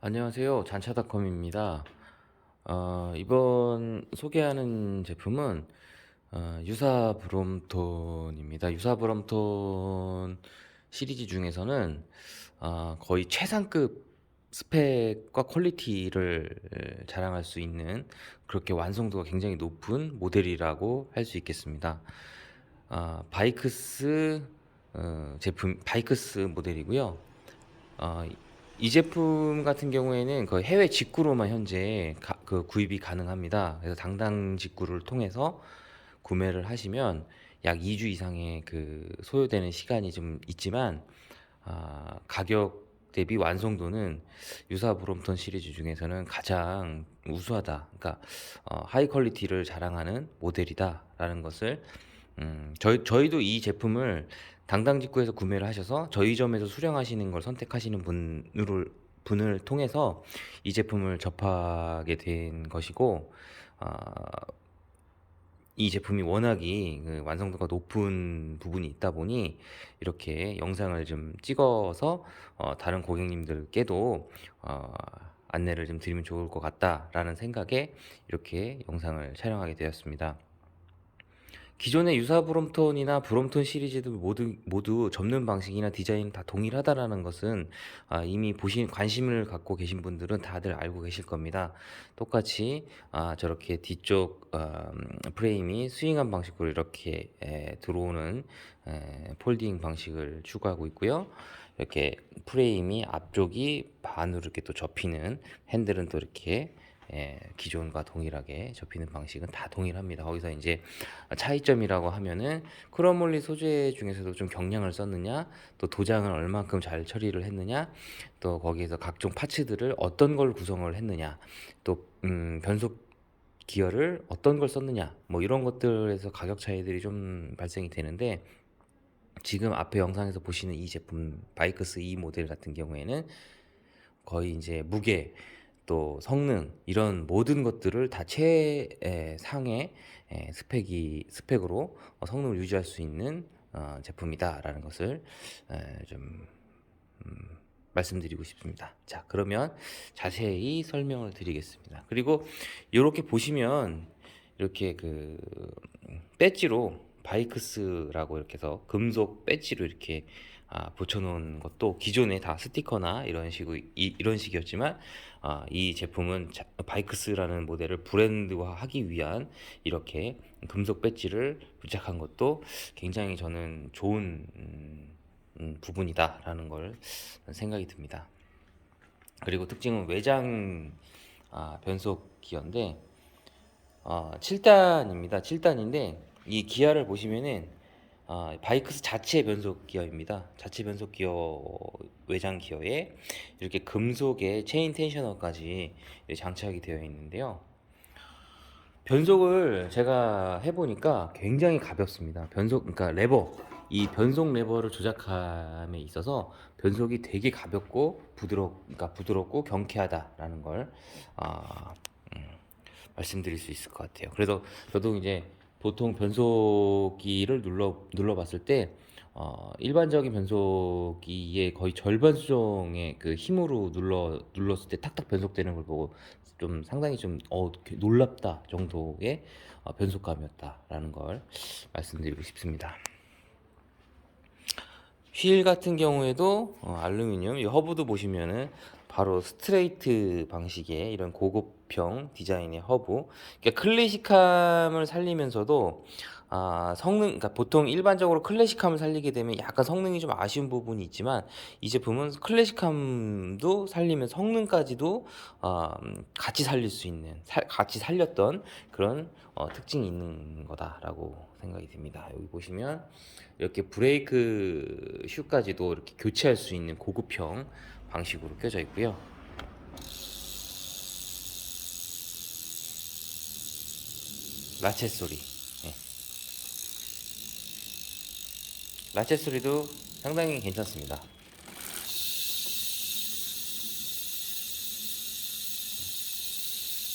안녕하세요. 잔차닷컴입니다. 어, 이번 소개하는 제품은 어, 유사 브롬톤입니다. 유사 브롬톤 시리즈 중에서는 어, 거의 최상급 스펙과 퀄리티를 자랑할 수 있는 그렇게 완성도가 굉장히 높은 모델이라고 할 수 있겠습니다. 아, 바이크스 어, 제품 바이크스 모델이고요. 어, 이 제품 같은 경우에는 거의 해외 직구로만 현재 가- 그 구입이 가능합니다. 그래서 당당 직구를 통해서 구매를 하시면 약 2주 이상의 그 소요되는 시간이 좀 있지만 아, 가격 대비 완성도는 유사 브롬톤 시리즈 중에서는 가장 우수하다. 그러니까 어, 하이 퀄리티를 자랑하는 모델이다라는 것을 음, 저희 저희도 이 제품을 당당 직구에서 구매를 하셔서 저희 점에서 수령하시는 걸 선택하시는 분을 분을 통해서 이 제품을 접하게 된 것이고 아, 이 제품이 워낙이 그 완성도가 높은 부분이 있다 보니 이렇게 영상을 좀 찍어서 어, 다른 고객님들께도 어, 안내를 좀 드리면 좋을 것 같다라는 생각에 이렇게 영상을 촬영하게 되었습니다. 기존의 유사 브롬톤이나 브롬톤 시리즈들 모두 모두 접는 방식이나 디자인 다 동일하다라는 것은 아, 이미 보신 관심을 갖고 계신 분들은 다들 알고 계실 겁니다. 똑같이 아, 저렇게 뒤쪽 어, 음, 프레임이 스윙한 방식으로 이렇게 에, 들어오는 에, 폴딩 방식을 추구하고 있고요. 이렇게 프레임이 앞쪽이 반으로 이렇게 또 접히는 핸들은 또 이렇게 예, 기존과 동일하게 접히는 방식은 다 동일합니다. 거기서 이제 차이점이라고 하면은 크로몰리 소재 중에서도 좀 경량을 썼느냐, 또 도장을 얼만큼 잘 처리를 했느냐, 또 거기에서 각종 파츠들을 어떤 걸 구성을 했느냐, 또 음, 변속 기어를 어떤 걸 썼느냐, 뭐 이런 것들에서 가격 차이들이 좀 발생이 되는데 지금 앞에 영상에서 보시는 이 제품 바이크스 E 모델 같은 경우에는 거의 이제 무게 또 성능 이런 모든 것들을 다 최상의 에, 스펙이 스펙으로 어, 성능을 유지할 수 있는 어, 제품이다라는 것을 에, 좀 음, 말씀드리고 싶습니다. 자, 그러면 자세히 설명을 드리겠습니다. 그리고 이렇게 보시면 이렇게 그 배지로 바이크스라고 이렇게 해서 금속 배지로 이렇게 아, 붙여놓은 것도 기존에 다 스티커나 이런 식의 이, 이런 식이었지만 아, 이 제품은 자- 바이크스라는 모델을 브랜드화하기 위한 이렇게 금속 배지를 부착한 것도 굉장히 저는 좋은 음, 음, 부분이다라는 걸 생각이 듭니다. 그리고 특징은 외장 아, 변속 기어인데 어, 7단입니다. 7단인데 이 기아를 보시면은 아, 바이크스 자체 변속 기어입니다. 자체 변속 기어 외장 기어에 이렇게 금속의 체인 텐셔너까지 장착이 되어 있는데요. 변속을 제가 해보니까 굉장히 가볍습니다. 변속, 그러니까 레버, 이 변속 레버를 조작함에 있어서 변속이 되게 가볍고 부드럽, 그러니까 부드럽고 경쾌하다라는 걸 아, 음, 말씀드릴 수 있을 것 같아요. 그래서 저도 이제 보통 변속기를 눌러 눌러 봤을 때 어, 일반적인 변속기의 거의 절반 수정의 그 힘으로 눌러 눌렀을 때 탁탁 변속되는 걸 보고 좀 상당히 좀 어, 놀랍다 정도의 어, 변속감이었다라는 걸 말씀드리고 싶습니다. 휠 같은 경우에도 어, 알루미늄 이 허브도 보시면은 바로 스트레이트 방식의 이런 고급 형 디자인의 허브 그러니까 클래식함을 살리면서도 아, 성능 그러니까 보통 일반적으로 클래식함을 살리게 되면 약간 성능이 좀 아쉬운 부분이 있지만 이 제품은 클래식함도 살리면 성능까지도 어, 음, 같이 살릴 수 있는 살- 같이 살렸던 그런 어, 특징이 있는 거다라고 생각이 듭니다. 여기 보시면 이렇게 브레이크 슈까지도 이렇게 교체할 수 있는 고급형 방식으로 껴져 있고요. 라쳇 소리. 예. 라쳇 소리도 상당히 괜찮습니다.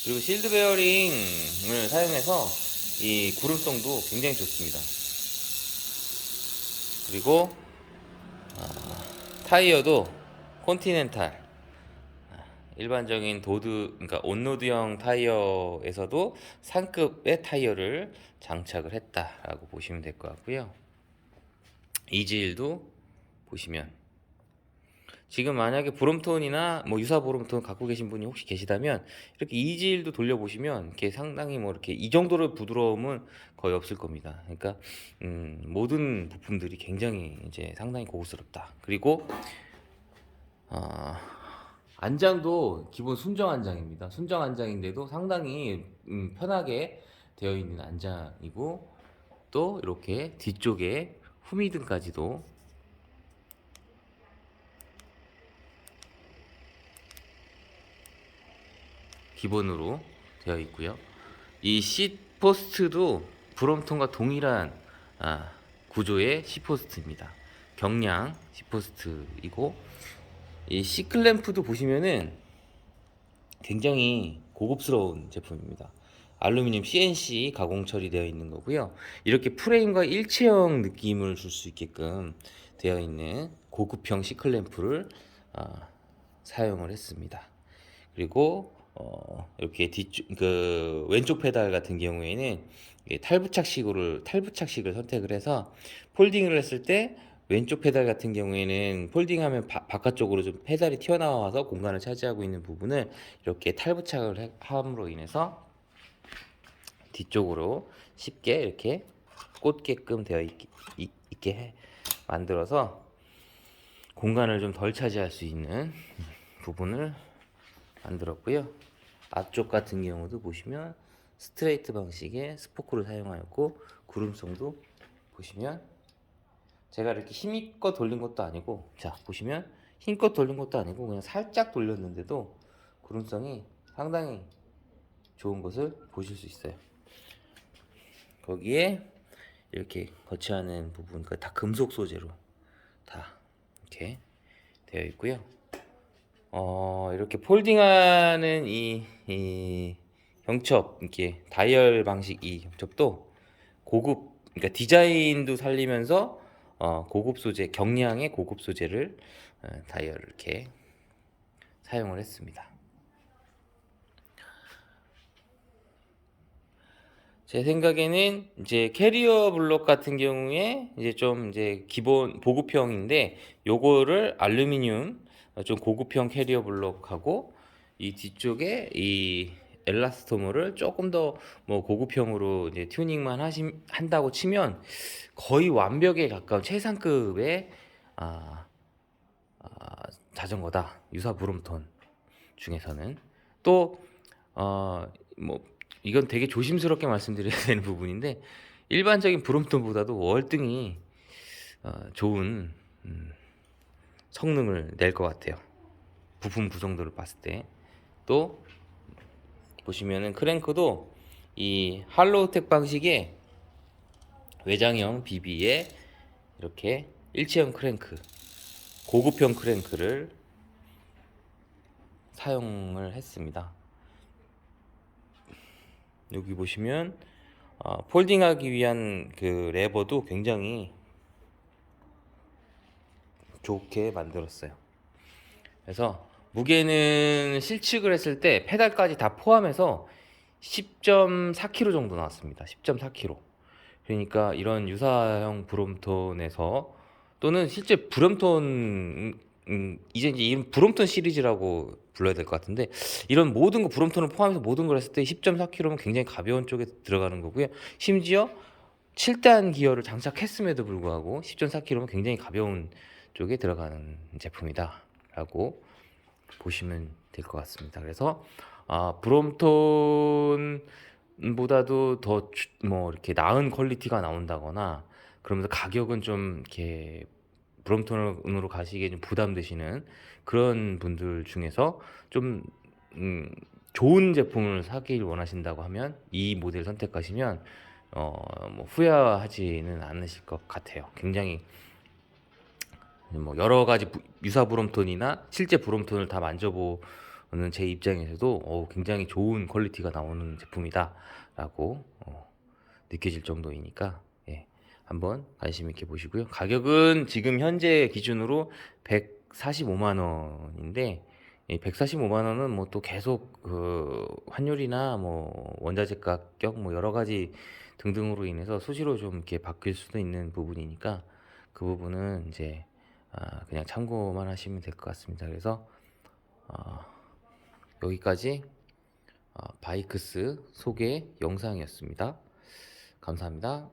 그리고 실드 베어링을 사용해서 이 구름성도 굉장히 좋습니다. 그리고 아, 타이어도 컨티넨탈 아, 일반적인 도드 그러니까 온로드형 타이어에서도 상급의 타이어를 장착을 했다라고 보시면 될 것 같고요. 이질도 보시면 지금 만약에 브롬톤이나 뭐 유사 브롬톤 갖고 계신 분이 혹시 계시다면 이렇게 이질도 돌려보시면 이렇게 상당히 뭐 이렇게 이 정도로 부드러움은 거의 없을 겁니다. 그러니까 음, 모든 부품들이 굉장히 이제 상당히 고급스럽다. 그리고 아, 안장도 기본 순정 안장입니다. 순정 안장인데도 상당히 음, 편하게 되어 있는 안장이고 또 이렇게 뒤쪽에 후미등까지도 기본으로 되어 있고요. 이 시포스트도 브롬톤과 동일한 아, 구조의 시포스트입니다. 경량 시포스트이고 이 C클램프도 보시면은 굉장히 고급스러운 제품입니다. 알루미늄 CNC 가공 처리되어 있는 거고요. 이렇게 프레임과 일체형 느낌을 줄 수 있게끔 되어 있는 고급형 C클램프를 아, 사용을 했습니다. 그리고 어, 이렇게 뒤쪽 그 왼쪽 페달 같은 경우에는 탈부착식으로 탈부착식을 선택을 해서 폴딩을 했을 때 왼쪽 페달 같은 경우에는 폴딩하면 바, 바깥쪽으로 좀 페달이 튀어나와서 공간을 차지하고 있는 부분을 이렇게 탈부착을 해- 함으로 인해서 뒤쪽으로 쉽게 이렇게 꽂게끔 되어 있, 있, 있게 해- 만들어서 공간을 좀 덜 차지할 수 있는 부분을 만들었고요. 앞쪽 같은 경우도 보시면 스트레이트 방식의 스포크를 사용하였고 구름성도 보시면 제가 이렇게 힘껏 돌린 것도 아니고 자 보시면 힘껏 돌린 것도 아니고 그냥 살짝 돌렸는데도 구름성이 상당히 좋은 것을 보실 수 있어요. 거기에 이렇게 거치하는 부분 다 금속 소재로 다 이렇게 되어 있고요. 어, 이렇게 폴딩하는 이, 이 경첩, 이렇게 다이얼 방식 이 경첩도 고급, 그러니까 디자인도 살리면서 어, 고급 소재, 경량의 고급 소재를 어, 다이얼을 이렇게 사용을 했습니다. 제 생각에는 이제 캐리어 블록 같은 경우에 이제 좀 이제 기본 보급형인데 요거를 알루미늄 어, 좀 고급형 캐리어 블록하고 이 뒤쪽에 이 엘라스토머를 조금 더 뭐 고급형으로 이제 튜닝만 하시 한다고 치면 거의 완벽에 가까운 최상급의 아, 아, 자전거다 유사 브롬톤 중에서는 또 어, 뭐 이건 되게 조심스럽게 말씀드려야 되는 부분인데 일반적인 브롬톤보다도 월등히 어, 좋은 음, 성능을 낼 것 같아요. 부품 구성도를 봤을 때. 또 보시면은 크랭크도 이 할로우텍 방식의 외장형 BB에 이렇게 일체형 크랭크, 고급형 크랭크를 사용을 했습니다. 여기 보시면 어, 폴딩하기 위한 그 레버도 굉장히 좋게 만들었어요. 그래서 무게는 실측을 했을 때 페달까지 다 포함해서 10.4kg 정도 나왔습니다. 10.4kg. 그러니까 이런 유사형 브롬톤에서 또는 실제 브롬톤 음, 음, 이제 이제 이름 브롬톤 시리즈라고 불러야 될 것 같은데 이런 모든 거 브롬톤을 포함해서 모든 걸 했을 때 10.4kg면 굉장히 가벼운 쪽에 들어가는 거고요. 심지어 7단 기어를 장착했음에도 불구하고 10.4kg면 굉장히 가벼운 쪽에 들어가는 제품이다라고 보시면 될 것 같습니다. 그래서 아, 브롬톤보다도 더 뭐 이렇게 나은 퀄리티가 나온다거나 그러면서 가격은 좀 이렇게 브롬톤으로 가시기에 좀 부담되시는 그런 분들 중에서 좀 음, 좋은 제품을 사길 원하신다고 하면 이 모델 선택하시면 어, 뭐 후회하지는 않으실 것 같아요. 굉장히 뭐 여러 가지 부- 유사 브롬톤이나 실제 브롬톤을 다 만져보는 제 입장에서도 어, 굉장히 좋은 퀄리티가 나오는 제품이다라고 어, 느껴질 정도이니까 예, 한번 관심 있게 보시고요. 가격은 지금 현재 기준으로 145만 원인데 이 145만 원은 뭐 또 계속 그 환율이나 뭐 원자재 가격 뭐 여러 가지 등등으로 인해서 수시로 좀 이렇게 바뀔 수도 있는 부분이니까 그 부분은 이제 아 그냥 참고만 하시면 될 것 같습니다. 그래서 어 여기까지 어 바이크스 소개 영상이었습니다. 감사합니다.